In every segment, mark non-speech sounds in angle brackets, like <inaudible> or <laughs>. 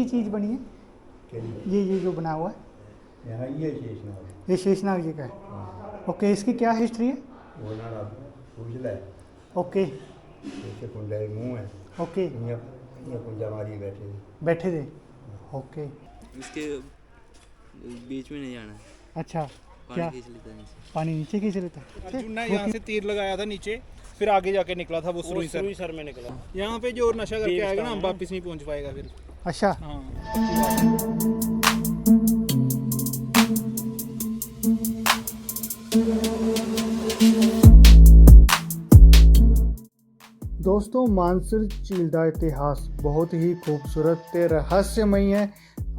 की चीज़ बनी है। ये ये जो बना हुआ है। यहाँ ये शेषनाग। ये शेषनाग जी का है। हाँ। ओके इसकी क्या हिस्ट्री है? है ओके। जैसे कुंडा है मुँह है। ओके। बैठे बैठे थे। ओके। इसके बीच में नहीं जाना है। अच्छा क्या? है पानी नीचे खींच लेता है। अर्जुन ने यहाँ से तीर लगाया था नीचे फिर आगे जाके निकला था वो सुरुई सर। सर में निकला। यहाँ पे जो नशा करके आएगा ना वापिस नहीं पहुँच पाएगा फिर। ਅੱਛਾ। ਦੋਸਤੋ ਮਾਨਸਰ ਝੀਲ ਦਾ ਇਤਿਹਾਸ ਬਹੁਤ ਹੀ ਖੂਬਸੂਰਤ ਤੇ ਰਹੱਸਮਈ ਹੈ।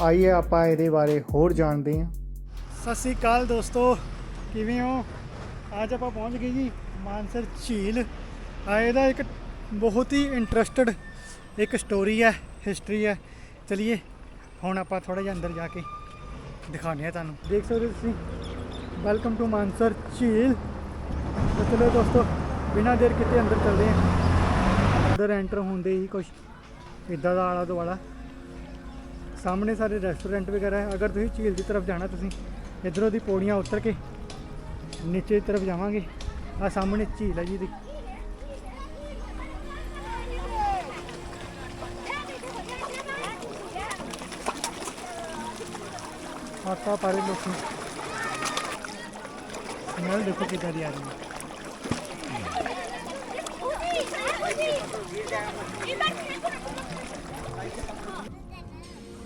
ਆਈਏ ਆਪਾਂ ਇਹਦੇ ਬਾਰੇ ਹੋਰ ਜਾਣਦੇ ਹਾਂ। ਸਤਿ ਸ੍ਰੀ ਅਕਾਲ ਦੋਸਤੋ ਕਿਵੇਂ ਹੋ? ਅੱਜ ਆਪਾਂ ਪਹੁੰਚ ਗਏ ਜੀ ਮਾਨਸਰ ਝੀਲ। ਆਏ ਦਾ ਇੱਕ ਬਹੁਤ ਹੀ ਇੰਟਰਸਟਡ ਇੱਕ ਸਟੋਰੀ ਹੈ ਹਿਸਟਰੀ ਹੈ। ਚਲਿਏ। ਹੁਣ ਆਪਾਂ ਥੋੜਾ ਜਿਹਾ ਅੰਦਰ ਜਾ ਕੇ ਦਿਖਾਉਂਦੇ ਆ ਤੁਹਾਨੂੰ। ਦੇਖ ਸਕਦੇ ਹੋ ਤੁਸੀਂ? ਵੈਲਕਮ ਟੂ ਮਾਨਸਰ ਝੀਲ ਚਲੋ ਦੋਸਤੋ, ਬਿਨਾਂ ਦੇਰ ਕਿਤੇ ਅੰਦਰ ਚੱਲਦੇ ਹਾਂ। ਅੰਦਰ ਐਂਟਰ ਹੁੰਦੇ ਹੀ ਕੁਝ ਇਦਾਂ ਦਾ ਆਲਾ ਦੁਆਲਾ। ਸਾਹਮਣੇ ਸਾਰੇ ਰੈਸਟੋਰੈਂਟ ਵਗੈਰਾ ਹੈ। ਅਗਰ ਤੁਸੀਂ ਝੀਲ ਦੀ ਤਰਫ ਜਾਣਾ ਤੁਸੀਂ, ਇਧਰੋਂ ਦੀ ਪੌੜੀਆਂ ਉਤਰ ਕੇ ਨੀਚੇ ਦੀ ਤਰਫ ਜਾਵਾਂਗੇ। ਆ ਸਾਹਮਣੇ ਝੀਲ ਹੈ ਜੀ ਦੀ। ਆਟਾ ਪਾਰੇ ਲੋਕੀ। ਸਮੈਲ ਦੇਖੋ ਕਿੱਦਾਂ ਦੀ ਆ ਰਹੀ ਹੈ।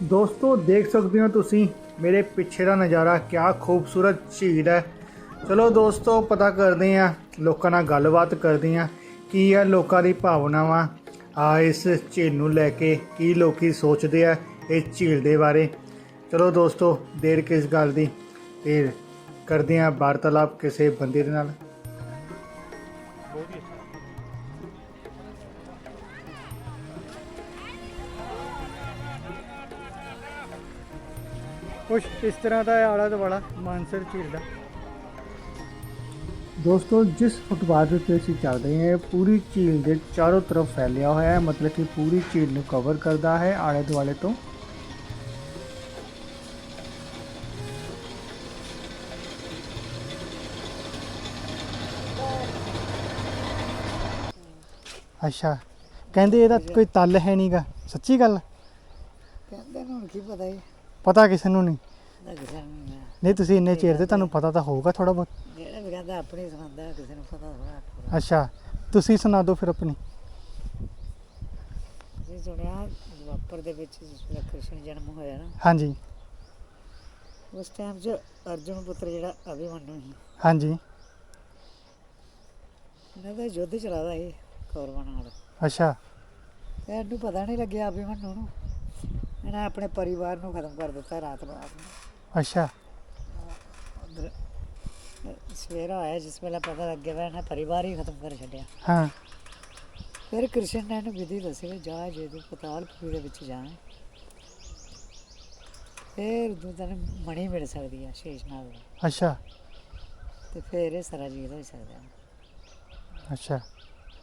ਦੋਸਤੋ, ਦੇਖ ਸਕਦੇ ਹੋ ਤੁਸੀਂ ਮੇਰੇ ਪਿੱਛੇ ਦਾ ਨਜ਼ਾਰਾ ਕਿਆ ਖੂਬਸੂਰਤ ਝੀਲ ਹੈ। ਚਲੋ ਦੋਸਤੋ, ਪਤਾ ਕਰਦੇ ਆ ਲੋਕਾਂ ਨਾਲ ਗੱਲਬਾਤ ਕਰਦੇ ਆ ਕੀ ਹੈ ਲੋਕਾਂ ਦੀ ਭਾਵਨਾਵਾਂ। ਆ ਇਸ ਝੀਲ ਨੂੰ ਲੈ ਕੇ ਕੀ ਲੋਕੀ ਸੋਚਦੇ ਆ ਇਸ ਝੀਲ ਦੇ ਬਾਰੇ। ਚਲੋ ਦੋਸਤੋ, ਦੇਰ ਕਿਸ ਗੱਲ ਦੀ? ਤੇ ਕਰਦੇ ਆ ਵਾਰਤਾਲਾਪ ਕਿਸੇ ਬੰਦੇ ਦੇ ਨਾਲ। ਕੁਛ ਇਸ ਤਰ੍ਹਾਂ ਦਾ ਹੈ ਆਲਾ ਦੁਆਲਾ ਮਾਨਸਰ ਝੀਲ ਦਾ। ਦੋਸਤੋ, ਜਿਸ ਫੁੱਟਬਾਥ ਉੱਤੇ ਅਸੀਂ ਚੱਲਦੇ ਹਾਂ ਪੂਰੀ ਝੀਲ ਦੇ ਚਾਰੋਂ ਤਰਫ ਫੈਲਿਆ ਹੋਇਆ ਹੈ। ਮਤਲਬ ਕਿ ਪੂਰੀ ਝੀਲ ਨੂੰ ਕਵਰ ਕਰਦਾ ਹੈ ਆਲੇ ਦੁਆਲੇ ਤੋਂ। ਅੱਛਾ। ਕਹਿੰਦੇ ਇਹਦਾ ਕੋਈ ਤਲ ਹੈ ਨਹੀਂਗਾ ਸੱਚੀ ਗੱਲ? ਕਹਿੰਦੇ ਨੇ ਹੁਣ ਕੀ ਪਤਾ ਹੀ ਪਤਾ ਕਿਸੇ ਨੂੰ ਨਹੀਂ। ਨਾ ਕਿਸੇ ਨੂੰ ਨਹੀਂ। ਨਹੀਂ ਤੁਸੀਂ ਇੰਨੇ ਚਿਰ ਦੇ ਤੁਹਾਨੂੰ ਪਤਾ ਤਾਂ ਹੋਊਗਾ ਥੋੜਾ ਬਹੁਤ। ਜਿਹੜਾ ਵੀ ਕਹਿੰਦਾ ਆਪਣੀ ਸੁਣਾਉਂਦਾ ਕਿਸੇ ਨੂੰ ਪਤਾ ਥੋੜਾ ਅੱਛਾ ਤੁਸੀਂ ਸੁਣਾ ਦਿਓ ਫਿਰ ਆਪਣੀ। ਸੁਣਿਆ ਦੁਆਪਰ ਦੇ ਵਿੱਚ ਜਿਸ ਵੇਲੇ ਕ੍ਰਿਸ਼ਨ ਜਨਮ ਹੋਇਆ ਨਾ? ਹਾਂਜੀ। ਉਸ ਟਾਈਮ 'ਚ ਅਰਜੁਨ ਪੁੱਤਰ ਜਿਹੜਾ ਅਭਿਮਨੂ ਸੀ। ਹਾਂਜੀ। ਇਹਨਾਂ ਦਾ ਯੁੱਧ ਚਲਾਦਾ ਸੀ। ਕੌਰਵਾਂ ਨਾਲ ਅੱਛਾ। ਇਹਨੂੰ ਪਤਾ ਨਹੀਂ ਲੱਗਿਆ ਅਭਿਮਨੂ ਨੂੰ ਇਹਨਾਂ ਆਪਣੇ ਪਰਿਵਾਰ ਨੂੰ ਖਤਮ ਕਰ ਦਿੱਤਾ ਰਾਤ ਰਾਤ ਨੂੰ। ਅੱਛਾ। ਸਵੇਰਾ ਆਇਆ ਜਿਸ ਵੇਲੇ ਪਤਾ ਲੱਗਿਆ ਵਾ ਇਹਨਾਂ ਪਰਿਵਾਰ ਹੀ ਖਤਮ ਕਰ ਛੱਡਿਆ। ਹਾਂ। ਫਿਰ ਕ੍ਰਿਸ਼ਨ ਨੇ ਇਹਨੂੰ ਵਿਧੀ ਦੱਸੀ ਵੀ ਜਾ ਜੇ ਤੂੰ ਪਤਾਲਪੁਰੀ ਦੇ ਵਿੱਚ ਜਾ ਫਿਰ ਤੂੰ ਤੈਨੂੰ ਮਣੀ ਮਿਲ ਸਕਦੀ ਆ ਸ਼ੇਸ਼ਨਾਗ ਦਾ ਅੱਛਾ। ਤੇ ਫਿਰ ਇਹ ਸਾਰਾ ਜੀਵਨ ਹੋ ਸਕਦਾ। ਅੱਛਾ।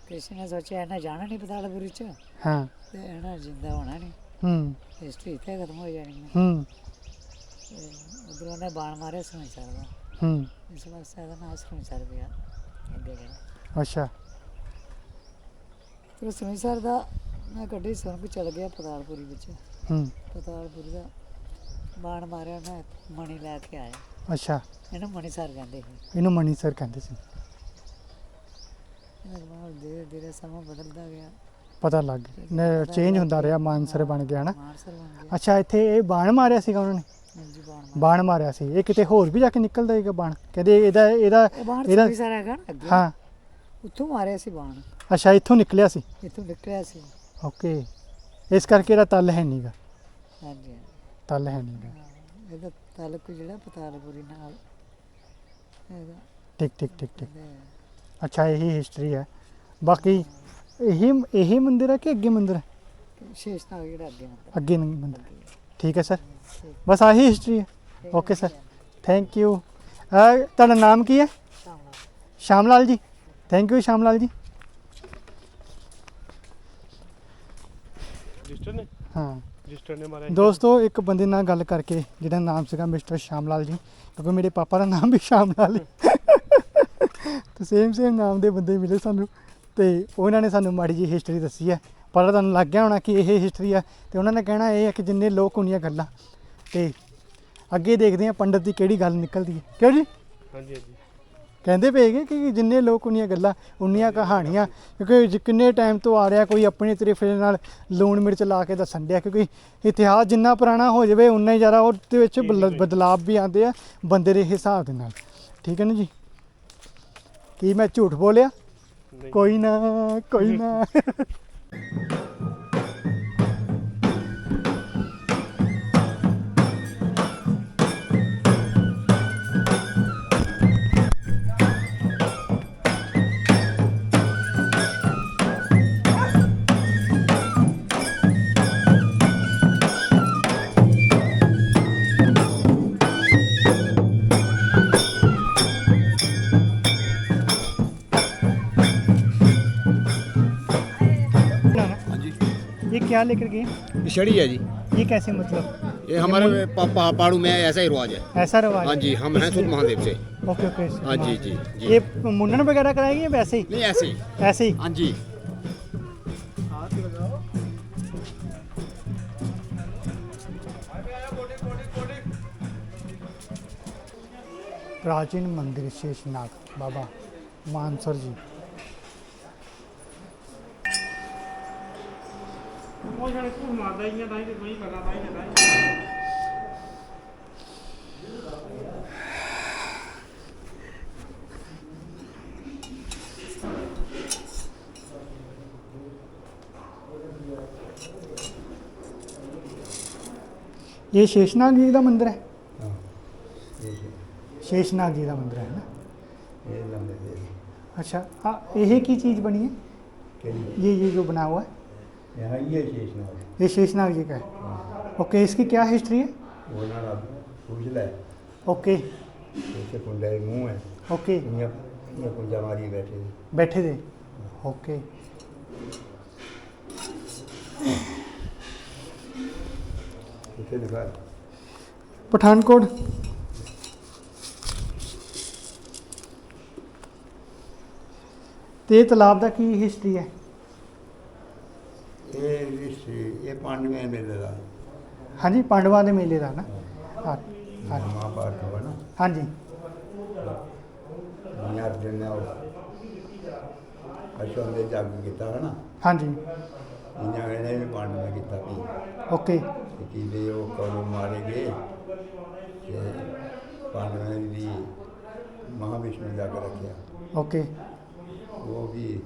ਕ੍ਰਿਸ਼ਨ ਨੇ ਸੋਚਿਆ ਇਹਨਾਂ ਜਾਣਾ ਨਹੀਂ ਪਤਾਲਪੁਰੀ ਚ ਹਾਂ। ਤੇ ਇਹਨਾਂ ਜਿੰਦਾ ਹੋਣਾ ਨਹੀਂ ਹੂੰ। ਹਿਸਟਰੀ ਇੱਥੇ ਖਤਮ ਹੋ ਜਾਣੀ ਹੈ। ਹੂੰ ਉਧਰੋਂ ਉਹਨੇ ਬਾਣ ਮਾਰਿਆ ਸੁਣੀ ਸਰਦਾ ਹੂੰ। ਇਸ ਵਾਸਤੇ ਇਹਦਾ ਨਾਮ ਸੁਣੀ ਸਰ ਪਿਆ ਅੱਗੇ ਜਿਹੜਾ ਅੱਛਾ। ਫਿਰ ਸੁਣੀ ਸਰ ਦਾ ਮੈਂ ਗੱਡੀ ਕੇ ਚਲ ਗਿਆ ਪਤਾਲਪੁਰੀ ਵਿੱਚ। ਹੂੰ। ਪਤਾਲਪੁਰੀ ਦਾ ਬਾਣ ਮਾਰਿਆ ਉਹਨੇ ਮਣੀ ਲੈ ਕੇ ਆਇਆ। ਅੱਛਾ। ਇਹਨੂੰ ਮਣੀ ਸਰ ਕਹਿੰਦੇ ਸੀ। ਇਹਨੂੰ ਮਨੀ ਸਰ ਕਹਿੰਦੇ ਸੀ। ਬਾਅਦ ਧੀਰੇ ਧੀਰੇ ਸਮਾਂ ਬਦਲਦਾ ਗਿਆ। ਪਤਾ ਲੱਗ ਗਿਆ ਚੇਂਜ ਹੁੰਦਾ ਰਿਹਾ ਮਾਨਸਰ ਬਣ ਗਿਆ ਨਾ ਮਾਨਸਰ ਬਣ ਗਿਆ। ਅੱਛਾ ਇੱਥੇ ਇਹ ਬਾਣ ਮਾਰਿਆ ਸੀਗਾ ਉਹਨਾਂ ਨੇ? ਹਾਂਜੀ ਬਾਣ ਬਾਣ ਮਾਰਿਆ ਸੀ। ਇਹ ਕਿਤੇ ਹੋਰ ਵੀ ਜਾ ਕੇ ਨਿਕਲਦਾ ਹੈਗਾ ਬਾਣ? ਕਹਿੰਦੇ ਇਹਦਾ ਇਹਦਾ ਇਹਦਾ ਸੁਣੀ ਸਰ ਹੈਗਾ ਨਾ ਅੱਗੇ? ਹਾਂ। ਉੱਥੋਂ ਮਾਰਿਆ ਸੀ ਬਾਣ। ਅੱਛਾ ਇੱਥੋਂ ਨਿਕਲਿਆ ਸੀ? ਇੱਥੋਂ ਨਿਕਲਿਆ ਸੀ। ਓਕੇ। ਇਸ ਕਰਕੇ ਇਹਦਾ ਤਲ ਹੈ ਨਹੀਂਗਾ ਹਾਂਜੀ ਤਲ ਹੈ ਨਹੀਂਗਾ ਹਾਂ, ਇਹਦਾ ਤਾਲੁਕ ਜਿਹੜਾ ਪਤਾਲਪੁਰੀ ਨਾਲ ਇਹਦਾ ਠੀਕ ਠੀਕ ਠੀਕ ਠੀਕ। ਇਹਦਾ ਅੱਛਾ ਇਹੀ ਹਿਸਟਰੀ ਹੈ ਬਾਕੀ ਇਹੀ ਇਹੀ ਮੰਦਿਰ ਹੈ ਕਿ ਅੱਗੇ ਮੰਦਿਰ ਹੈ ਸ਼ੇਸ਼ਨਾਗ ਜਿਹੜਾ ਅੱਗੇ ਹੁੰਦਾ ਅੱਗੇ ਨਹੀਂ ਮੰਦਿਰ ਠੀਕ ਹੈ ਸਰ ਬਸ ਆਹੀ ਹਿਸਟਰੀ ਹੈ ਓਕੇ ਸਰ ਥੈਂਕ ਯੂ ਤੁਹਾਡਾ ਨਾਮ ਕੀ ਹੈ ਸਾਹਮਣਾ ਸ਼ਾਮ ਲਾਲ ਜੀ ਥੈਂਕ ਯੂ ਸ਼ਾਮ ਲਾਲ ਜੀ ਰਜਿਸਟਰ ਨੇ ਹਾਂ ਰਜਿਸਟਰ ਨੇ ਮਾਰਿਆ ਦੋਸਤੋ ਇੱਕ ਬੰਦੇ ਨਾਲ ਗੱਲ ਕਰਕੇ ਜਿਹਦਾ ਨਾਮ ਸੀਗਾ ਮਿਸਟਰ ਸ਼ਾਮ ਲਾਲ ਜੀ ਕਿਉਂਕਿ ਮੇਰੇ ਪਾਪਾ ਦਾ ਨਾਮ ਵੀ ਸ਼ਾਮ ਲਾਲ ਹੈ ਤੇ ਸੇਮ ਸੇਮ ਨਾਮ ਦੇ ਬੰਦੇ ਮਿਲੇ ਸਾਨੂੰ ਤੇ ਉਹਨਾਂ ਨੇ ਸਾਨੂੰ ਮਾੜੀ ਜੀ ਹਿਸਟਰੀ ਦੱਸੀ ਹੈ। ਪਰ ਤੁਹਾਨੂੰ ਲੱਗ ਗਿਆ ਹੋਣਾ ਕਿ ਇਹ ਹਿਸਟਰੀ ਹੈ ਤੇ ਉਹਨਾਂ ਨੇ ਕਹਿਣਾ ਇਹ ਹੈ ਕਿ ਜਿੰਨੇ ਲੋਕ ਹੁੰਦੀਆਂ ਗੱਲਾਂ। ਤੇ ਅੱਗੇ ਦੇਖਦੇ ਹਾਂ ਪੰਡਤ ਦੀ ਕਿਹੜੀ ਗੱਲ ਨਿਕਲਦੀ ਹੈ। ਕਿਉਂ ਜੀ? ਹਾਂਜੀ ਹਾਂਜੀ। ਕਹਿੰਦੇ ਪਏਗੇ ਕਿ ਜਿੰਨੇ ਲੋਕ ਉਨੀਆਂ ਗੱਲਾਂ ਉਨੀਆਂ ਕਹਾਣੀਆਂ ਕਿਉਂਕਿ ਜ- ਕਿੰਨੇ ਟਾਈਮ ਤੋਂ ਆ ਰਿਹਾ ਕੋਈ ਆਪਣੇ ਤਰੀਕੇ ਨਾਲ ਲੂਣ ਮਿਰਚ ਲਾ ਕੇ ਦੱਸਣ ਡਿਆ ਕਿਉਂਕਿ ਇਤਿਹਾਸ ਜਿੰਨਾ ਪੁਰਾਣਾ ਹੋ ਜਾਵੇ ਉਨਾ ਹੀ ਜ਼ਿਆਦਾ ਉਹਦੇ ਵਿੱਚ ਬਲ- ਬਦਲਾਵ ਵੀ ਆਉਂਦੇ ਆ ਬੰਦੇ ਦੇ ਹਿਸਾਬ ਦੇ ਨਾਲ। ਠੀਕ ਹੈ ਨਾ ਜੀ? ਕੀ ਮੈਂ ਝੂਠ ਬੋਲਿਆ? ਕੋਈ ਨਾ ਕੋਈ ਨਾ। <laughs> क्या लेकर गए? छड़ी है जी। ये कैसे मतलब? ये हमारे पहाड़ों में ऐसा ही रिवाज है। ऐसा रवाज हाँ जी हम हैं सुध महादेव से। ओके ओके हाँ जी जी जी। ये मुंडन वगैरह कराएँगे वैसे ही? नहीं ऐसे ही। ऐसे ही? हाँ जी। प्राचीन मंदिर शेषनाग बाबा मानसर जी। ਉਹ ਜਿਹੜੇ ਝੂਠ ਮਾਰਦਾ ਹੀ ਆ ਤਾਂ ਹੀ ਤੇ ਕੋਈ ਗੱਲਾਂ ਤਾਂ ਹੀ ਜਾਂਦਾ ये शेषनाग जी का मंदिर है ਹਾਂ ਇਹ ਸੀ। शेषनाग जी का मंदिर है ना ਇਹ ਲੰਬੇ ਦੇ अच्छा हाँ ये की चीज़ बनी है ਕਿਹੜੀ ये ये जो बना हुआ है यहाँ ये शेषनाग ये शेषनाग जी का है ओके इसकी क्या हिस्ट्री है ਉਹਨਾਂ ਦਾ ਪੁੱਛ ਲੈ ओके ਇੱਥੇ ਕੁੰਡੇ ਦੇ ਮੂੰਹ ਹੈ ओके ਇਹ ਇਹ ਕੁੰਡਾ ਮਾਰੀ ਬੈਠੇ ਨੇ। बैठे थे ओके ਕਿੱਥੇ ਦਿਖਾ पठानकोट ਤੇ ਇਹ ਤਲਾਬ ਦਾ ਕੀ ਹਿਸਟਰੀ ਹੈ ਇਹ ਰਿਸ਼ੀ ਇਹ ਪਾਂਡਵੇਂ ਮੇਲੇ ਦਾ। ਹਾਂਜੀ ਪਾਂਡਵਾਂ ਦੇ ਮੇਲੇ ਦਾ ਨਾ। ਹਾਂ। ਹਾਂ ਮਹਾਭਾਰਤ ਹੋਇਆ ਨਾ। ਹਾਂਜੀ। ਅਰਜੁਨ ਨੇ ਉਹ ਅਸ਼ੋਕ ਦੇ ਜੱਗ ਕੀਤਾ ਹੈ ਨਾ ਹਾਂਜੀ। ਇਹਨਾਂ ਨੇ ਵੀ ਪਾਂਡਵੇਂ ਕੀਤਾ ਵੀ ਓਕੇ। ਕੀ ਵੀ ਉਹ ਕੌਰਵ ਮਾਰੇ ਗਏ ਤੇ ਪਾਂਡਵੇਂ ਵੀ ਮਹਾਵਿਸ਼ਨੂੰ ਜੱਗ ਰੱਖਿਆ। ਓਕੇ। ਉਹ ਵੀ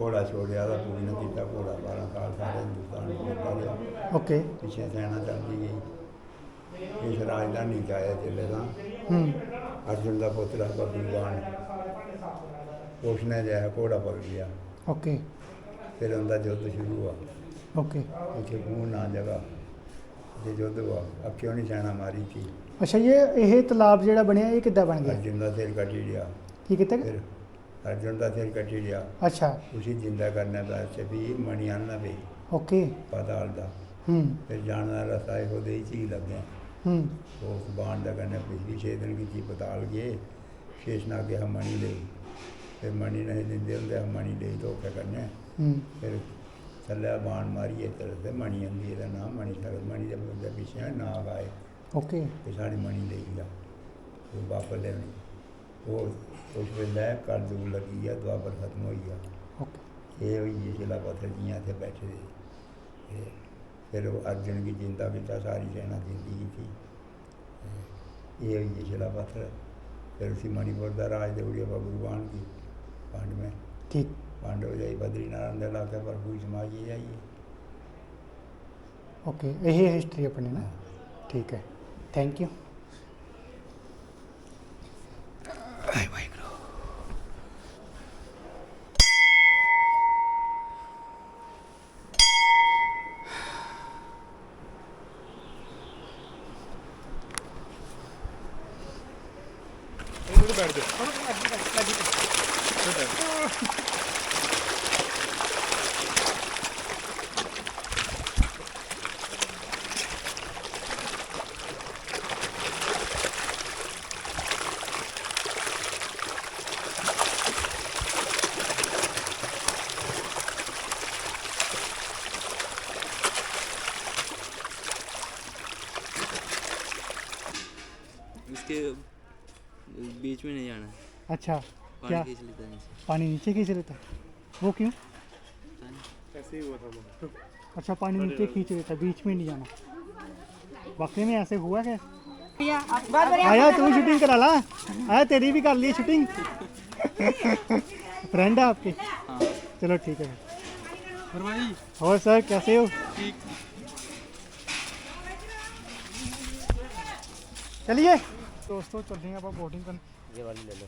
ਘੋੜਾ ਛੋੜਿਆ ਦਾ ਪੂਰੀ ਨਾ ਕੀਤਾ ਘੋੜਾ 12 ਸਾਲ ਸਾਰੇ ਹਿੰਦੁਸਤਾਨ ਨੂੰ ਦਿੱਤਾ ਓਕੇ। ਪਿੱਛੇ ਸੈਨਾ ਚੱਲਦੀ ਗਈ। ਇਸ ਰਾਜਧਾਨੀ ਚ ਆਇਆ ਚੱਲੇ ਤਾਂ। ਹੂੰ। ਅਰਜੁਨ ਦਾ ਪੁੱਤਰ ਭਗਵਾਨ ਉਸਨੇ ਜਿਹਾ ਘੋੜਾ ਪਕੜ ਲਿਆ। ਓਕੇ। ਫਿਰ ਉਹਦਾ ਯੁੱਧ ਸ਼ੁਰੂ ਹੋਇਆ ਓਕੇ। ਇੱਥੇ ਖੂਨ ਨਾ ਜਗਾ। ਤੇ ਯੁੱਧ ਹੋਇਆ ਅਬ ਕਿਉਂ ਨਹੀਂ ਸੈਨਾ ਮਾਰੀ ਸੀ? ਅੱਛਾ ਇਹ ਇਹ ਤਲਾਬ ਜਿਹੜਾ ਬਣਿਆ ਇਹ ਕਿੱਦਾਂ ਬਣ ਗਿਆ? ਅਰਜੁਨ ਦਾ ਸਿਰ ਕੱਟੀ ਲਿਆ। ਕੀ ਕੀਤਾ ਫਿਰ ਅਰਜੁਨ ਦਾ ਸਿਰ ਕੱਟੀ ਲਿਆ। ਅੱਛਾ। ਉਸੇ ਜਿੰਦਾ ਕਰਨਾ ਦਾ ਵੀ ਮਣੀ ਆਨਣਾ ਵੇ ਓਕੇ। ਪਤਾਲ ਦਾ। ਹੂੰ। ਫਿਰ ਜਾਣ ਦਾ ਰਸਤਾ ਇਹੋ ਦੇ ਹੀ ਚੀ ਲੱਗਿਆ। ਹੂੰ। ਉਸ ਬਾਣ ਦਾ ਕਰਨਾ ਪਿਛਲੀ ਛੇ ਦਿਨ ਕੀ ਚੀ ਪਤਾਲ ਗਏ। ਸ਼ੇਸ਼ ਨਾ ਕੇ ਹਮ ਮਣੀ ਲਈ ਫਿਰ ਮਣੀ ਨਹੀਂ ਦਿੰਦੇ ਹੁੰਦੇ ਮਣੀ ਲਈ ਧੋਖਾ ਕਰਨਾ? ਹੂੰ। ਫਿਰ ਥੱਲੇ ਬਾਣ ਮਾਰੀਏ ਤੇ ਤੇ ਮਣੀ ਆਂਦੀ ਇਹਦਾ ਨਾਮ ਮਣੀ ਸਰ ਮਣੀ ਦੇ ਬੰਦੇ ਪਿੱਛੇ ਨਾ ਆਏ। ਓਕੇ। ਉਸ ਵੇਲੇ ਕਰ ਦੂ ਲੱਗੀ ਆ ਦੁਆਬਰ ਖਤਮ ਹੋਈ ਆ। ਇਹ ਹੋਈ ਜੀ ਜਿਲਾ ਪਥਰ ਜੀਆਂ ਤੇ ਬੈਠੇ ਤੇ ਫਿਰ ਉਹ ਅਰਜਨ ਦੀ ਜਿੰਦਾ ਵਿੱਚ ਸਾਰੀ ਰਹਿਣਾ ਜ਼ਿੰਦਗੀ ਸੀ। ਇਹ ਹੋਈ ਜੀ ਜਿਲਾ ਪਥਰ। ਫਿਰ ਉਸੇ ਮਣੀਪੁਰ ਦਾ ਰਾਜ ਦੇ ਉੜੀਆ ਭਗਵਾਨ ਕੀ ਪਾਂਡ ਮੈਂ। ਠੀਕ। ਪਾਂਡਵ ਜਾਈ ਬਦਰੀਨਾਰਾਇਣ ਦੇ ਇਲਾਕੇ ਪਰ ਕੋਈ ਸਮਾਜੀ ਜਾਈਏ ਓਕੇ ਇਹ ਹਿਸਟਰੀ ਆਪਣੀ ਨਾ? ਠੀਕ ਹੈ। ਥੈਂਕ ਯੂ ਬਾਏ ਬਾਏ अच्छा पानी क्या? खींच लेता है नीचे। पानी नीचे खींच लेता है? वो क्यों? ऐसे ही हुआ था अच्छा पानी नीचे खींच लेता बीच में नहीं जाना। वाकई में ऐसे हुआ क्या? आया तू शूटिंग करा ला। आया तेरी भी कर ली शूटिंग फ्रेंड है आपके। चलो ठीक है। और सर कैसे हो? चलिए। दोस्तों चल रहे हैं आप बोटिंग करने। ये वाली ले लो।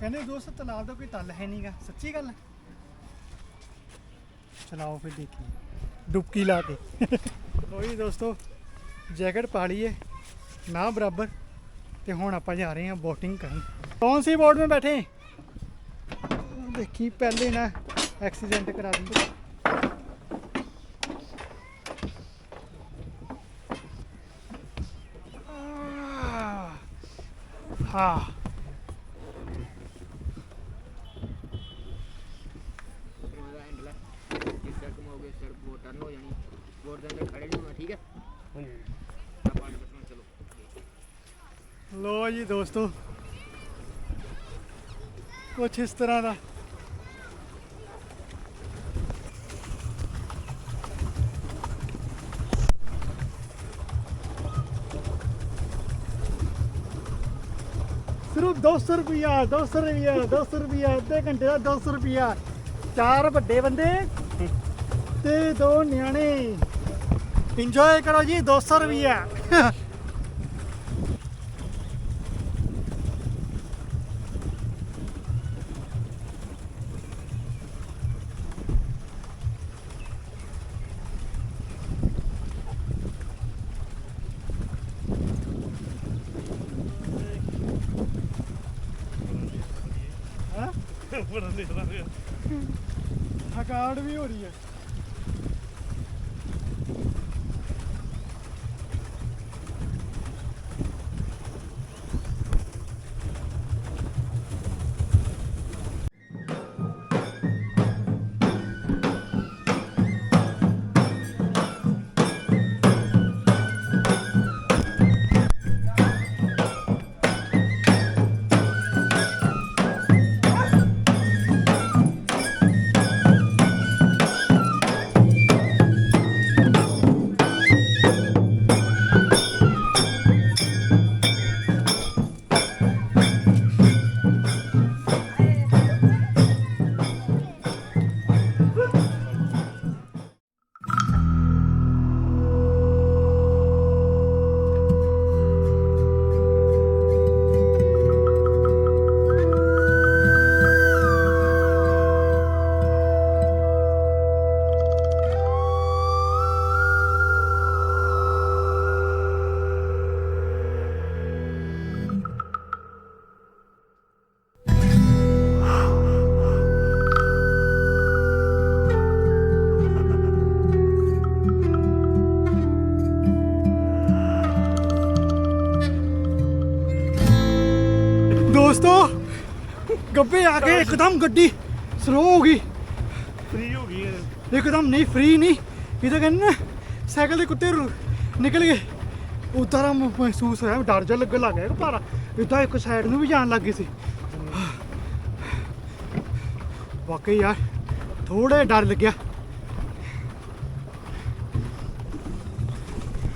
ਕਹਿੰਦੇ ਦੋਸਤ, ਤਲਾਬ ਦਾ ਕੋਈ ਤਲ ਹੈ ਨਹੀਂਗਾ ਸੱਚੀ ਗੱਲ ਚਲਾਓ ਫਿਰ ਦੇਖੀ ਡੁਬਕੀ ਲਾ ਕੇ। ਲੋਈ ਦੋਸਤੋ, ਜੈਕਟ ਪਾ ਲਈਏ। ਨਾ ਬਰਾਬਰ। ਤੇ ਹੁਣ ਆਪਾਂ ਜਾ ਰਹੇ ਹਾਂ ਬੋਟਿੰਗ ਕਰਨ। ਕੌਣ ਸੀ ਬੋਟ ਮੇ ਬੈਠੇ? ਦੇਖੀ, ਪਹਿਲੇ ਨਾ ਐਕਸੀਡੈਂਟ ਕਰਾ ਦਿੰਦੇ। चलो ਲੋ ਜੀ ਦੋਸਤੋ ਕੁਛ ਇਸ ਤਰ੍ਹਾਂ ਦਾ। 200 ਰੁਪਿਆ 200 ਰੁਪਿਆ 200 ਰੁਪਿਆ ਅੱਧੇ ਘੰਟੇ ਦਾ 200 ਰੁਪਿਆ ਚਾਰ ਵੱਡੇ ਬੰਦੇ ਤੇ ਦੋ ਨਿਆਣੇ। ਇੰਜੋਏ ਕਰੋ ਜੀ 200 ਰੁਪਿਆ ਕੇ ਇੱਕਦਮ ਗੱਡੀ ਸਲੋ ਹੋ ਗਈ ਫ੍ਰੀ ਹੋ ਗਈ ਹੈ ਇੱਕਦਮ ਨਹੀਂ ਫ੍ਰੀ ਨਹੀਂ ਇਹ ਤਾਂ ਕਹਿੰਦੇ ਨਾ ਸਾਈਕਲ ਦੇ ਕੁੱਤੇ ਰੂ- ਨਿਕਲ ਗਏ ਉਤਾਰਾ ਮਹਿਸੂਸ ਹੋਇਆ ਡਰ ਜਿਹਾ ਲੱਗਣ ਲੱਗ ਗਿਆ ਕਿ ਭਾਰਾ ਇਦਾਂ ਇੱਕ ਸਾਈਡ ਨੂੰ ਵੀ ਜਾਣ ਲੱਗ ਗਈ ਸੀ ਵਾਕਈ ਯਾਰ ਥੋੜਾ ਡਰ ਲੱਗਿਆ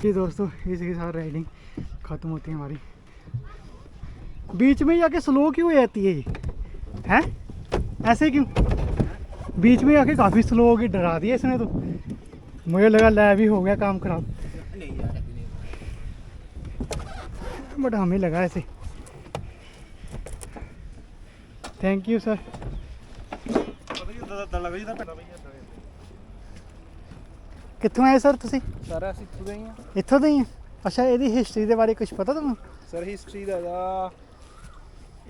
जी दोस्तों इसके साथ राइडिंग ख़त्म होती है हमारी बीच में ही आके स्लो क्यों हो जाती है ये हैं ऐसे क्यों बीच में आके काफ़ी स्लो हो गई डरा दिया इसने तो मुझे लगा लै भी हो गया काम खराब नहीं यार अभी नहीं बट हमें लगा ऐसे थैंक यू सर ਪਤਾ ਕੀ ਦਾ ਦਾ ਲੱਗ ਜਾਂਦਾ ਪੈਣਾ ਬਈ ਕਿੱਥੋਂ ਆਏ ਸਰ ਤੁਸੀਂ ਸਾਰਾ ਅਸੀਂ ਇੱਥੋਂ ਦੇ ਹੀ ਆ ਇੱਥੋਂ ਦੇ ਹੀ ਆ? ਅੱਛਾ ਇਹਦੀ ਹਿਸਟਰੀ ਦੇ ਬਾਰੇ ਕੁਝ ਪਤਾ ਤੁਹਾਨੂੰ ਸਰ ਹਿਸਟਰੀ ਦਾ ਦਾ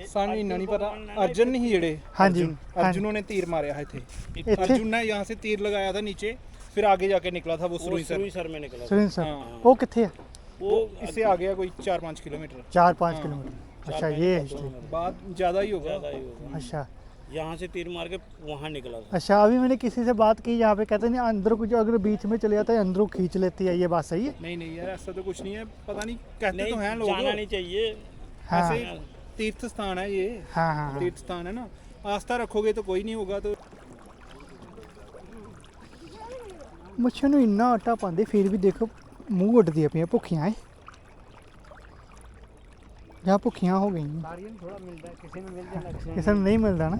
ਸਾਨੂੰ ਇੰਨਾ ਨਹੀਂ ਪਤਾ ਅਰਜਨ ਨਹੀਂ ਜਿਹੜੇ ਹਾਂਜੀ, अर्जुन हाँ। अर्जुनों ने तीर मारा है थे ਇੱਥੇ अर्जुन ने यहाँ से तीर लगाया था नीचे फिर आगे जाके निकला था वो सुरुई सर ਸਰ में निकला ਸੁਰਿੰਦਰ ਸਰ हाँ। ਉਹ ਕਿੱਥੇ ਆ वो इससे आ गया कोई चार पाँच किलोमीटर 4-5 हाँ। किलोमीटर अच्छा ये है हिस्ट्री बाद ज़्यादा ही होगा अच्छा यहाँ से तीर मार के वहाँ निकला था अच्छा अभी मैंने किसी से बात की यहाँ पे कहते हैं अंदर कुछ अगर बीच में चले जाता है अंदरों खींच लेती है ये बात सही है नहीं नहीं यार ऐसा तो कुछ नहीं है पता नहीं कहते नहीं तो हैं लोग जाना नहीं चाहिए हाँ ऐसे ही तीर्थ स्थान है ये हाँ हाँ हाँ। तीर्थ स्थान है ना आस्था रखोगे तो कोई नहीं होगा तो ਮੁੱਛਾਂ ਨੂੰ ਇੰਨਾ ਆਟਾ ਪਾਉਂਦੇ ਫਿਰ ਵੀ ਦੇਖੋ ਮੂੰਹ ਉੱਡਦੀਆਂ ਪਈਆਂ ਭੁੱਖੀਆਂ ਐ ਜਾਂ ਭੁੱਖੀਆਂ ਹੋ ਗਈਆਂ बारियन थोड़ा मिलता है किसी में मिल जाना ਕਿਸੇ ਨੂੰ ਨਹੀਂ ਮਿਲਦਾ ਨਾ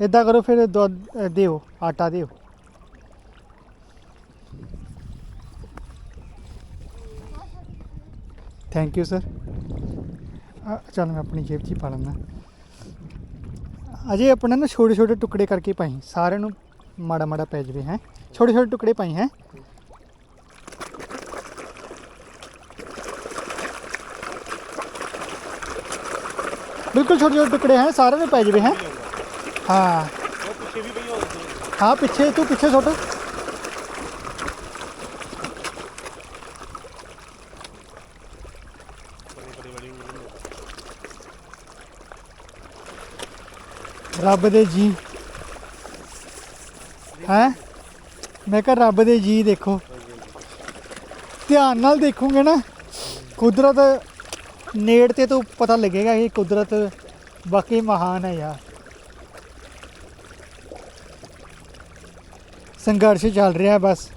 ਇਦਾਂ ਕਰੋ ਫਿਰ ਦੁੱਧ ਅ, ਦਿਓ ਆਟਾ ਦਿਓ ਥੈਂਕ ਯੂ ਸਰ ਚੱਲ ਮੈਂ ਆਪਣੀ ਜੇਬ 'ਚ ਹੀ ਪਾ ਲੈਂਦਾ। ਅਜੇ ਆਪਣਾ ਨਾ ਛੋਟੇ ਛੋਟੇ ਟੁਕੜੇ ਕਰਕੇ ਪਾਈ। ਸਾਰਿਆਂ ਨੂੰ ਮਾੜਾ ਮਾੜਾ ਪੈ ਜਵੇ ਹੈ। ਛੋਟੇ ਛੋਟੇ ਟੁਕੜੇ ਪਾਈ ਹੈ। ਬਿਲਕੁਲ ਛੋਟੇ ਛੋਟੇ ਟੁਕੜੇ ਹੈ। ਸਾਰਿਆਂ ਨੂੰ ਪੈ ਜਵੇ ਹੈ। ਹਾਂ। ਹਾਂ ਪਿੱਛੇ ਤੂੰ ਪਿੱਛੇ ਸੁੱਟ। ਰੱਬ ਦੇ ਜੀ। ਹੈ? ਮੈਂ ਕਿਹਾ ਰੱਬ ਦੇ ਜੀ ਦੇਖੋ। ਧਿਆਨ ਨਾਲ ਦੇਖੋਗੇ ਨਾ, ਕੁਦਰਤ ਨੇੜ ਤੇ ਤੋਂ ਪਤਾ ਲੱਗੇਗਾ ਕਿ ਕੁਦਰਤ ਬਾਕੀ ਮਹਾਨ ਹੈ ਯਾਰ। ਸੰਘਰਸ਼ ਚੱਲ ਰਿਹਾ ਬਸ।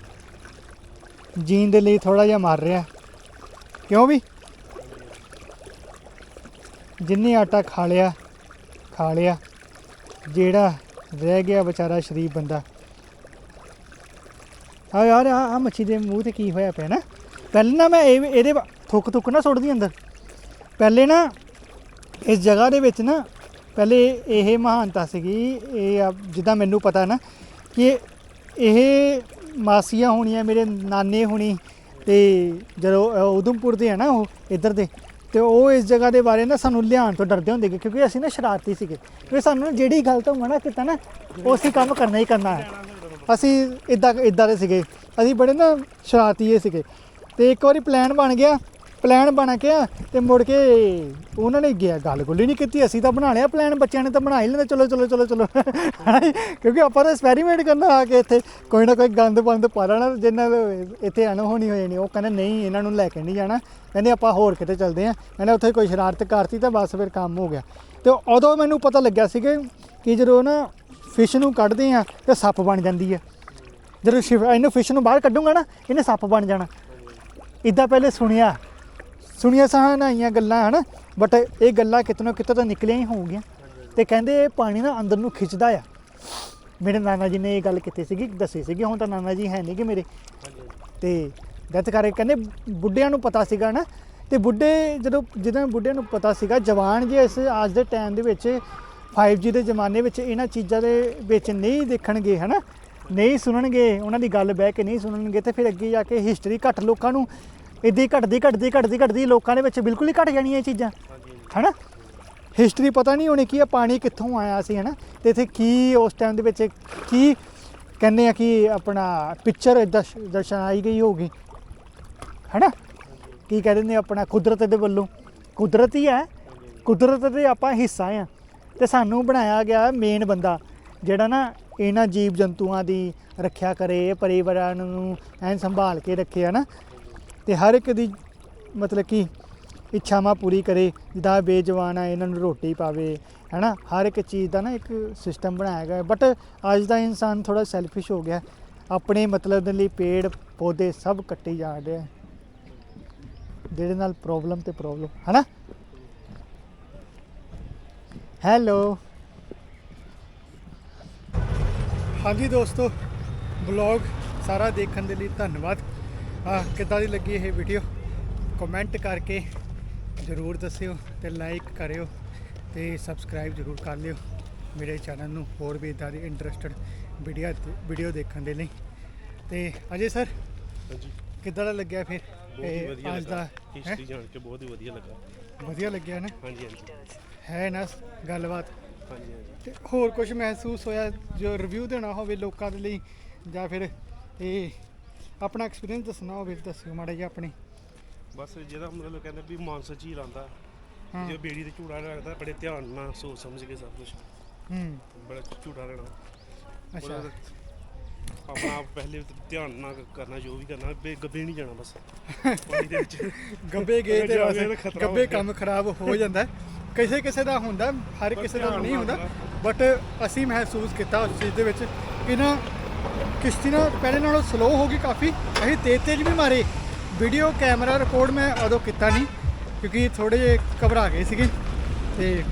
ਜੀਣ ਦੇ ਲਈ ਥੋੜਾ ਜਿਹਾ ਮਾਰ ਰਿਹਾ। ਕਿਉਂ ਵੀ? ਜਿੰਨੇ ਆਟਾ ਖਾ ਲਿਆ ਖਾ ਲਿਆ। ਜਿਹੜਾ ਰਹਿ ਗਿਆ ਵਿਚਾਰਾ ਸ਼ਰੀਫ ਬੰਦਾ। ਆ ਯਾਰ ਆ ਆ ਮੱਛੀ ਦੇ ਮੂੰਹ ਤੇ ਕੀ ਹੋਇਆ ਪਿਆ ਨਾ? ਪਹਿਲੇ ਨਾ ਮੈਂ ਇਹ ਇਹਦੇ ਵ- ਥੁੱਕ ਥੁੱਕ ਨਾ ਸੁੱਟਦੀ ਅੰਦਰ। ਪਹਿਲੇ ਨਾ ਇਸ ਜਗ੍ਹਾ ਦੇ ਵਿੱਚ ਨਾ ਪਹਿਲੇ ਇਹ ਮਹਾਨਤਾ ਸੀਗੀ ਇਹ ਆ- ਜਿੱਦਾਂ ਮੈਨੂੰ ਪਤਾ ਨਾ ਕਿ ਇਹ ਮਾਸੀਆਂ ਹੋਣੀਆਂ ਮੇਰੇ ਨਾਨੇ ਹੋਣੀ ਤੇ ਜਦੋਂ ਅ, ਉਧਮਪੁਰ ਦੇ ਆ ਨਾ ਉਹ ਇੱਧਰ ਦੇ ਤੇ ਉਹ ਇਸ ਜਗ੍ਹਾ ਦੇ ਬਾਰੇ ਨਾ ਸਾਨੂੰ ਲਿਆਉਣ ਤੋਂ ਡਰਦੇ ਹੁੰਦੇ ਸੀ ਕਿਉਂਕਿ ਅਸੀਂ ਨਾ ਸ਼ਰਾਰਤੀ ਸੀਗੇ। ਕਿਉਂਕਿ ਸਾਨੂੰ ਜਿਹੜੀ ਗੱਲ ਤੋਂ ਮਨਾ ਕੀਤਾ ਨਾ, ਉਹ ਅਸੀਂ ਕੰਮ ਕਰਨਾ ਹੀ ਕਰਨਾ ਹੈ। ਅਸੀਂ ਇਦਾਂ ਇਦਾਂ ਦੇ ਸੀਗੇ। ਅਸੀਂ ਬੜੇ ਨਾ ਸ਼ਰਾਰਤੀ ਸੀਗੇ। ਤੇ ਇੱਕ ਵਾਰੀ ਪਲਾਨ ਬਣ ਗਿਆ। ਪਲਾਨ ਬਣ ਗਿਆ ਤੇ ਮੁੜ ਕੇ ਉਹਨਾਂ ਨੇ ਗਿਆ, ਗੱਲ ਗੁੱਲੀ ਨਹੀਂ ਕੀਤੀ, ਅਸੀਂ ਤਾਂ ਬਣਾ ਲਿਆ ਪਲਾਨ ਬੱਚਿਆਂ ਨੇ ਤਾਂ ਬਣਾ ਹੀ ਲੈਂਦਾ, ਚਲੋ ਚਲੋ ਚਲੋ ਚਲੋ। ਹਨਾ ਕਿਉਂਕਿ ਆਪਾਂ ਤਾਂ ਐਕਸਪੈਰੀਮੈਂਟ ਕਰਨਾ ਆ ਕੇ ਇੱਥੇ ਕੋਈ ਨਾ ਕੋਈ ਗੰਦ ਬੰਦ ਪਾ ਲੈਣਾ, ਜਿੰਨਾਂ ਦੇ ਇੱਥੇ ਅਣਹੋਣੀ ਹੋ ਜਾਣੀ ਉਹ ਕਹਿੰਦੇ ਨਹੀਂ, ਇਹਨਾਂ ਨੂੰ ਲੈ ਕੇ ਨਹੀਂ ਜਾਣਾ। ਕਹਿੰਦੇ ਆਪਾਂ ਹੋਰ ਕਿਤੇ ਚੱਲਦੇ ਆ। ਕਹਿੰਦੇ ਉੱਥੇ ਕੋਈ ਸ਼ਰਾਰਤ ਕਰਤੀ ਤਾਂ ਬਸ ਫਿਰ ਕੰਮ ਹੋ ਗਿਆ। ਤੇ ਉਦੋਂ ਮੈਨੂੰ ਪਤਾ ਲੱਗਿਆ ਸੀਗਾ ਕਿ ਜਦੋਂ ਨਾ ਫਿਸ਼ ਨੂੰ ਕੱਢਦੇ ਆ, ਤੇ ਸੱਪ ਬਣ ਜਾਂਦੀ ਹੈ ਜਦੋਂ ਸ਼ਿਵ, ਇਹਨੂੰ ਫਿਸ਼ ਨੂੰ ਬਾਹਰ ਕੱਢੂੰਗਾ ਨਾ, ਇਹਨੇ ਸੱਪ ਬਣ ਜਾਣਾ। ਇਦਾਂ ਪਹਿਲੇ ਸੁਣਿਆ। ਸੁਣੀਆਂ ਸਹਾਨਾਈਆਂ ਗੱਲਾਂ, ਹਨ? ਬਟ ਇਹ ਗੱਲਾਂ ਕਿਤਨੋਂ ਕਿਤੇ ਤਾਂ ਨਿਕਲੀਆਂ ਹੀ ਹੋਣਗੀਆਂ। ਤੇ ਕਹਿੰਦੇ ਇਹ ਪਾਣੀ ਨਾ ਅੰਦਰ ਨੂੰ ਖਿੱਚਦਾ ਆ। ਮੇਰੇ ਨਾਨਾ ਜੀ ਨੇ ਇਹ ਗੱਲ ਕੀਤੀ ਸੀਗੀ, ਦੱਸੀ ਸੀਗੀ, ਹੁਣ ਤਾਂ ਨਾਨਾ ਜੀ ਹੈ ਨਹੀਂ ਕਿ ਮੇਰੇ। ਤੇ ਡੈਥ ਕਰਕੇ ਕਹਿੰਦੇ ਬੁੱਢਿਆਂ ਨੂੰ ਪਤਾ ਸੀਗਾ ਨਾ ਤੇ ਬੁੱਢੇ ਜਦੋਂ ਜਦੋਂ ਬੁੱਢਿਆਂ ਨੂੰ ਪਤਾ ਸੀਗਾ, ਜਵਾਨ ਜੇ ਇਸ ਅੱਜ ਦੇ ਟਾਈਮ ਦੇ ਵਿੱਚ 5G ਦੇ ਜ਼ਮਾਨੇ ਵਿੱਚ ਇਹਨਾਂ ਚੀਜ਼ਾਂ ਦੇ ਵਿੱਚ ਨਹੀਂ ਦੇਖਣਗੇ, ਹਨਾ? ਨਹੀਂ ਸੁਣਨਗੇ, ਉਹਨਾਂ ਦੀ ਗੱਲ ਬਹਿ ਕੇ ਨਹੀਂ ਸੁਣਨਗੇ, ਤੇ ਫਿਰ ਅੱਗੇ ਜਾ ਕੇ ਹਿਸਟਰੀ ਘੱਟ ਲੋਕਾਂ ਨੂੰ ਇਦਾਂ ਘਟਦੀ ਘਟਦੀ ਘਟਦੀ ਘਟਦੀ ਲੋਕਾਂ ਦੇ ਵਿੱਚ ਬਿਲਕੁਲ ਹੀ ਘਟ ਜਾਣੀਆਂ ਇਹ ਚੀਜ਼ਾਂ। ਹਨਾ? ਹਿਸਟਰੀ ਪਤਾ ਨਹੀਂ ਹੋਣੀ ਕੀ ਇਹ ਪਾਣੀ ਕਿੱਥੋਂ ਆਇਆ ਸੀ ਹਨਾ? ਤੇ ਇੱਥੇ ਕੀ ਉਸ ਟਾਈਮ ਦੇ ਵਿੱਚ ਕੀ ਕਹਿੰਦੇ ਆ ਕਿ ਆਪਣਾ ਪਿਕਚਰ ਦਰਸ਼ਾਈ ਗਈ ਹੋਗੀ ਹਨਾ? ਕੀ ਕਹਿ ਦਿੰਦੇ ਆ ਆਪਣਾ ਕੁਦਰਤ ਦੇ ਵੱਲੋਂ। ਕੁਦਰਤ ਹੀ ਹੈ। ਕੁਦਰਤ ਦੇ ਆਪਾਂ ਹਿੱਸਾ ਆ। ਤੇ ਸਾਨੂੰ ਬਣਾਇਆ ਗਿਆ ਮੇਨ ਬੰਦਾ ਜਿਹੜਾ ਨਾ ਇਹਨਾਂ ਜੀਵ ਜੰਤੂਆਂ ਦੀ ਰੱਖਿਆ ਕਰੇ ਪਰਿਵਾਰਾਂ ਨੂੰ ਐਨ ਸੰਭਾਲ ਕੇ ਰੱਖੇ ਹਨਾ? ਤੇ ਹਰ ਇੱਕ ਦੀ ਮਤਲਬ ਕਿ ਇੱਛਾਵਾਂ ਪੂਰੀ ਕਰੇ, ਜਿੱਦਾਂ ਬੇਜਵਾਨ ਆ, ਇਹਨਾਂ ਨੂੰ ਰੋਟੀ ਪਾਵੇ, ਹੈਨਾ? ਹਰ ਇੱਕ ਚੀਜ਼ ਦਾ ਨਾ ਇੱਕ ਸਿਸਟਮ ਬਣਾਇਆ ਗਿਆ ਬਟ ਅੱਜ ਦਾ ਇਨਸਾਨ ਥੋੜਾ ਸੈਲਫਿਸ਼ ਹੋ ਗਿਆ। ਆਪਣੇ ਮਤਲਬ ਦੇ ਲਈ ਪੇੜ, ਪੌਦੇ ਸਭ ਕੱਟੀ ਜਾ ਰਿਹਾ ਜਿਹਦੇ ਨਾਲ ਪ੍ਰੋਬਲਮ ਤੇ ਪ੍ਰੋਬਲਮ ਹੈਨਾ? ਹੈਲੋ ਹਾਂਜੀ ਦੋਸਤੋ ਬਲੌਗ ਸਾਰਾ ਦੇਖਣ ਦੇ ਲਈ ਧੰਨਵਾਦ। ਆ ਕਿੱਦਾਂ ਦੀ ਲੱਗੀ ਇਹ ਵੀਡੀਓ ਕਮੈਂਟ ਕਰਕੇ ਜ਼ਰੂਰ ਦੱਸਿਓ ਤੇ ਲਾਈਕ ਕਰਿਓ ਤੇ ਸਬਸਕ੍ਰਾਈਬ ਜ਼ਰੂਰ ਕਰ ਲਿਓ। ਮੇਰੇ ਚੈਨਲ ਨੂੰ ਹੋਰ ਵੀ ਇਦਾਂ ਦੀ ਇੰਟਰਸਟਡ ਵੀਡੀਓ ਵੀਡੀਓ ਦੇਖਣ ਦੇ ਲਈ। ਤੇ ਅਜੇ ਸਰ ਹਾਂਜੀ। ਕਿੱਦਾਂ ਦਾ ਲੱਗਿਆ ਫਿਰ? ਇਹ ਅੱਜ ਦਾ? ਹਿਸਟਰੀ ਜਾਣ ਕੇ ਬਹੁਤ ਹੀ ਵਧੀਆ ਲੱਗਾ। ਵਧੀਆ ਲੱਗਿਆ ਨਾ? ਹਾਂਜੀ ਹਾਂਜੀ। ਹੈ ਨਾ ਗੱਲਬਾਤ? ਹਾਂਜੀ ਹਾਂਜੀ। ਤੇ ਹੋਰ ਕੁਝ ਮਹਿਸੂਸ ਹੋਇਆ ਜੋ ਰਿਵਿਊ ਦੇਣਾ ਹੋਵੇ ਲੋਕਾਂ ਦੇ ਲਈ ਜਾਂ ਫਿਰ ਇਹ ਆਪਣਾ ਐਕਸਪੀਰੀਅੰਸ ਦੱਸਣਾ ਹੋਵੇ ਦੱਸਿਓ ਮਾੜਾ ਜਿਹਾ ਆਪਣੀ ਬਸ ਜਿਹਦਾ ਮਤਲਬ ਕਹਿੰਦੇ ਵੀ ਮਾਨਸਾ ਝੀਲ ਆਉਂਦਾ ਹਾਂ। ਜੇ ਬੇੜੀ ਤੇ ਝੂੜਾ ਲੱਗਦਾ ਬੜੇ ਧਿਆਨ ਨਾਲ ਸੋਚ ਸਮਝ ਕੇ ਸਭ ਕੁਝ ਹੂੰ ਬੜਾ ਝੂਠਾ ਰਹਿਣਾ ਅੱਛਾ ਆਪਣਾ ਆਪ ਪਹਿਲੇ ਧਿਆਨ ਨਾਲ ਕਰਨਾ ਜੋ ਵੀ ਕਰਨਾ ਬੇ ਗੱਬੇ ਨਹੀਂ ਜਾਣਾ ਬਸ ਪਾਣੀ ਦੇ ਵਿੱਚ ਗੱਬੇ ਗਏ ਤੇ ਤਾਂ ਖਤਰਾ ਹੋ ਗੱਬੇ। ਕੰਮ ਖਰਾਬ ਹੋ ਜਾਂਦਾ ਹੈ। ਕਿਸੇ ਕਿਸੇ ਦਾ ਹੁੰਦਾ ਹਰ ਪਰ ਕਿਸੇ ਦਾ ਧਿਆਨ ਨਹੀਂ ਨਾਲ ਹੁੰਦਾ। ਬਟ ਅਸੀਂ ਮਹਿਸੂਸ ਕੀਤਾ ਉਸ ਚੀਜ਼ ਦੇ ਵਿੱਚ ਕਿ ਨਾ ਕਿਸ਼ਤੀ ਨਾ ਪਹਿਲੇ ਨਾਲੋਂ ਸਲੋ ਹੋ ਗਈ ਕਾਫੀ। ਅਸੀਂ ਤੇਜ਼ ਤੇਜ਼ ਵੀ ਮਾਰੇ। ਵੀਡੀਓ ਕੈਮਰਾ ਰਿਕਾਰਡ ਮੈਂ ਉਦੋਂ ਕੀਤਾ ਨਹੀਂ ਕਿਉਂਕਿ ਥੋੜੇ ਜਿਹੇ ਘਬਰਾ ਗਏ ਸੀਗੇ। ਤੇ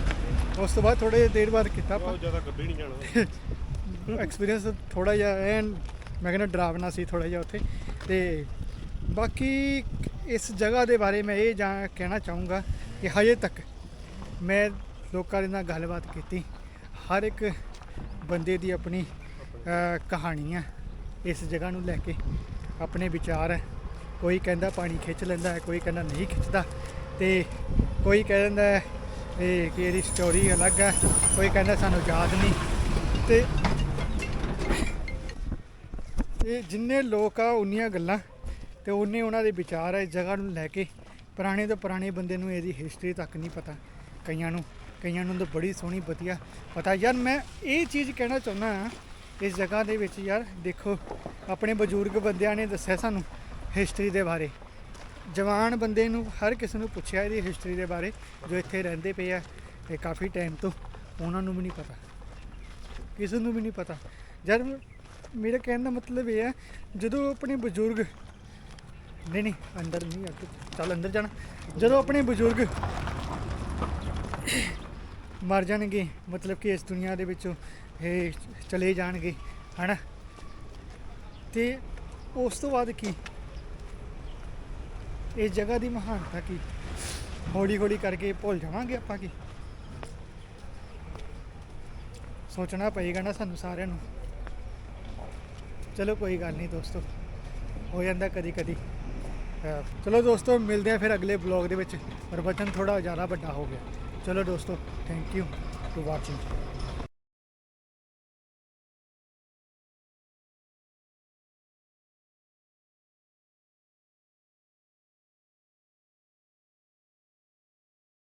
ਉਸ ਤੋਂ ਬਾਅਦ ਥੋੜੇ ਦੇਰ ਬਾਅਦ ਕੀਤਾ ਆਪਾਂ। ਬਹੁਤ ਜ਼ਿਆਦਾ ਗੱਬੇ ਨਹੀਂ ਜਾਣਾ। ਐਕਸਪੀਰੀਅੰਸ ਥੋੜਾ ਜਿਹਾ ਐਨ ਮੈਂ ਕਹਿੰਦਾ ਡਰਾਵਨਾ ਸੀ ਥੋੜਾ ਜਿਹਾ ਉੱਥੇ। ਤੇ ਬਾਕੀ ਇਸ ਜਗ੍ਹਾ ਦੇ ਬਾਰੇ ਮੈਂ ਇਹ ਜਾਂ ਕਹਿਣਾ ਚਾਹੂੰਗਾ ਕਿ ਹਜੇ ਤੱਕ ਮੈਂ ਲੋਕਾਂ ਦੇ ਨਾਲ ਗੱਲਬਾਤ ਕੀਤੀ। ਹਰ ਇੱਕ ਬੰਦੇ ਦੀ ਆਪਣੀ ਕਹਾਣੀ ਹੈ। ਇਸ ਜਗ੍ਹਾ ਨੂੰ ਲੈ ਕੇ ਆਪਣੇ ਵਿਚਾਰ ਹੈ। ਕੋਈ ਕਹਿੰਦਾ ਪਾਣੀ ਖਿੱਚ ਲੈਂਦਾ ਹੈ, ਕੋਈ ਕਹਿੰਦਾ ਨਹੀਂ ਖਿੱਚਦਾ। ਤੇ ਕੋਈ ਕਹਿੰਦਾ ਇਹ ਕਿ ਇਹਦੀ ਸਟੋਰੀ ਅਲੱਗ ਹੈ। ਕੋਈ ਕਹਿੰਦਾ ਸਾਨੂੰ ਯਾਦ ਨਹੀਂ। ਤੇ ਇਹ ਜਿੰਨੇ ਲੋਕ ਆ, ਉਨੀਆਂ ਗੱਲਾਂ। ਤੇ ਉਨੇ ਉਹਨਾਂ ਦੇ ਵਿਚਾਰ ਆ ਇਸ ਜਗ੍ਹਾ ਨੂੰ ਲੈ ਕੇ ਪੁਰਾਣੇ ਤੋਂ ਪੁਰਾਣੇ ਬੰਦੇ ਨੂੰ ਇਹਦੀ ਹਿਸਟਰੀ ਤੱਕ ਨਹੀਂ ਪਤਾ। ਕਈਆਂ ਨੂੰ ਕਈਆਂ ਨੂੰ ਤਾਂ ਬੜੀ ਸੋਹਣੀ, ਵਧੀਆ ਪਤਾ। ਯਾਰ, ਮੈਂ ਇਹ ਚੀਜ਼ ਕਹਿਣਾ ਚਾਹੁੰਦਾ ਹਾਂ ਇਸ ਜਗ੍ਹਾ ਦੇ ਵਿੱਚ ਯਾਰ ਦੇਖੋ, ਆਪਣੇ ਬਜ਼ੁਰਗ ਬੰਦਿਆਂ ਨੇ ਦੱਸਿਆ ਸਾਨੂੰ ਹਿਸਟਰੀ ਦੇ ਬਾਰੇ। ਜਵਾਨ ਬੰਦੇ ਨੂੰ ਹਰ ਕਿਸੇ ਨੂੰ ਪੁੱਛਿਆ ਇਹਦੀ ਹਿਸਟਰੀ ਦੇ ਬਾਰੇ, ਜੋ ਇੱਥੇ ਰਹਿੰਦੇ ਪਏ ਆ ਇਹ ਕਾਫੀ ਟਾਈਮ ਤੋਂ ਉਹਨਾਂ ਨੂੰ ਵੀ ਨਹੀਂ ਪਤਾ। ਕਿਸੇ ਨੂੰ ਵੀ ਨਹੀਂ ਪਤਾ। ਜਦ ਮੇਰਾ ਕਹਿਣ ਦਾ ਮਤਲਬ ਇਹ ਹੈ ਜਦੋਂ ਆਪਣੇ ਬਜ਼ੁਰਗ ਨਹੀਂ ਨਹੀਂ, ਅੰਦਰ ਨਹੀਂ, ਅੱਗੇ ਚੱਲ ਅੰਦਰ ਜਾਣਾ। ਜਦੋਂ ਆਪਣੇ ਬਜ਼ੁਰਗ ਮਰ ਜਾਣਗੇ। ਮਤਲਬ ਕਿ ਇਸ ਦੁਨੀਆ ਦੇ ਵਿੱਚੋਂ ਇਹ ਚਲੇ ਜਾਣਗੇ। ਹਨਾ? ਤੇ ਉਸ ਤੋਂ ਬਾਅਦ ਕੀ? ਇਸ ਜਗ੍ਹਾ ਦੀ ਮਹਾਨਤਾ ਕੀ? ਹੌਲੀ ਹੌਲੀ ਕਰਕੇ ਭੁੱਲ ਜਾਵਾਂਗੇ ਆਪਾਂ ਕੀ? ਸੋਚਣਾ ਪਏਗਾ ਨਾ ਸਾਨੂੰ ਸਾਰਿਆਂ ਨੂੰ। ਚਲੋ ਕੋਈ ਗੱਲ ਨਹੀਂ ਦੋਸਤੋ। ਹੋ ਜਾਂਦਾ ਕਦੀ ਕਦੀ ਚਲੋ ਦੋਸਤੋ, ਮਿਲਦੇ ਆ ਫਿਰ ਅਗਲੇ ਬਲੌਗ ਦੇ ਵਿੱਚ। ਪ੍ਰਵਚਨ ਥੋੜਾ ਜ਼ਿਆਦਾ ਵੱਡਾ ਹੋ ਗਿਆ। ਚਲੋ ਦੋਸਤੋ ਥੈਂਕ ਯੂ ਟੂ ਵਾਚਿੰਗ